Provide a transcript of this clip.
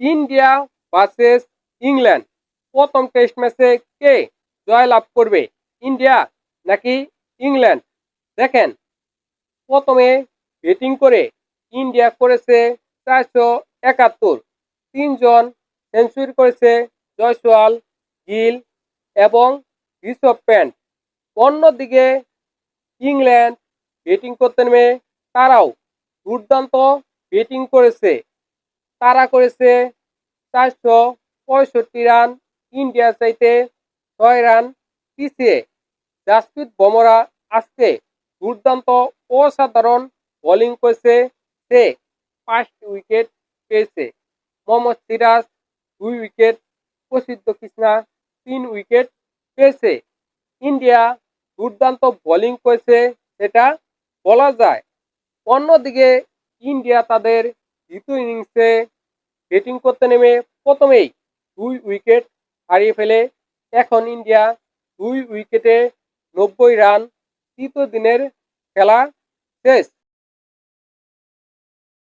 India versus England. প্রথম test ম্যাচে কে জয়লাভ করবে? ইন্ডিয়া নাকি ইংল্যান্ড? দেখেন, প্রথমে ব্যাটিং করে ইন্ডিয়া করেছে চারশো একাত্তর। তিনজন সেঞ্চুরি করেছে জয়সওয়াল, গিল এবং ঋষভ প্যান্ট। অন্যদিকে ইংল্যান্ড ব্যাটিং করতে নেমে তারাও দুর্দান্ত ব্যাটিং করেছে। তারা করেছে চারশো পঁয়ষট্টি রান ইন্ডিয়া চাইতে ছয় রান পিছিয়ে। জাসপ্রীত বমরা আজকে দুর্দান্ত অসাধারণ বোলিং করেছে। সে পাঁচটি উইকেট পেয়েছে। মোহাম্মদ সিরাজ দুই উইকেট, প্রসিদ্ধ কৃষ্ণা তিন উইকেট পেয়েছে। ইন্ডিয়া দুর্দান্ত বোলিং করেছে, সেটা বলা যায়। অন্যদিকে ইন্ডিয়া তাদের দ্বিতীয় ইনিংসে ব্যাটিং করতে নেমে প্রথমেই দুই উইকেট হারিয়ে ফেলে। এখন ইন্ডিয়া দুই উইকেটে নব্বই রান, তৃতীয় দিনের খেলা শেষ।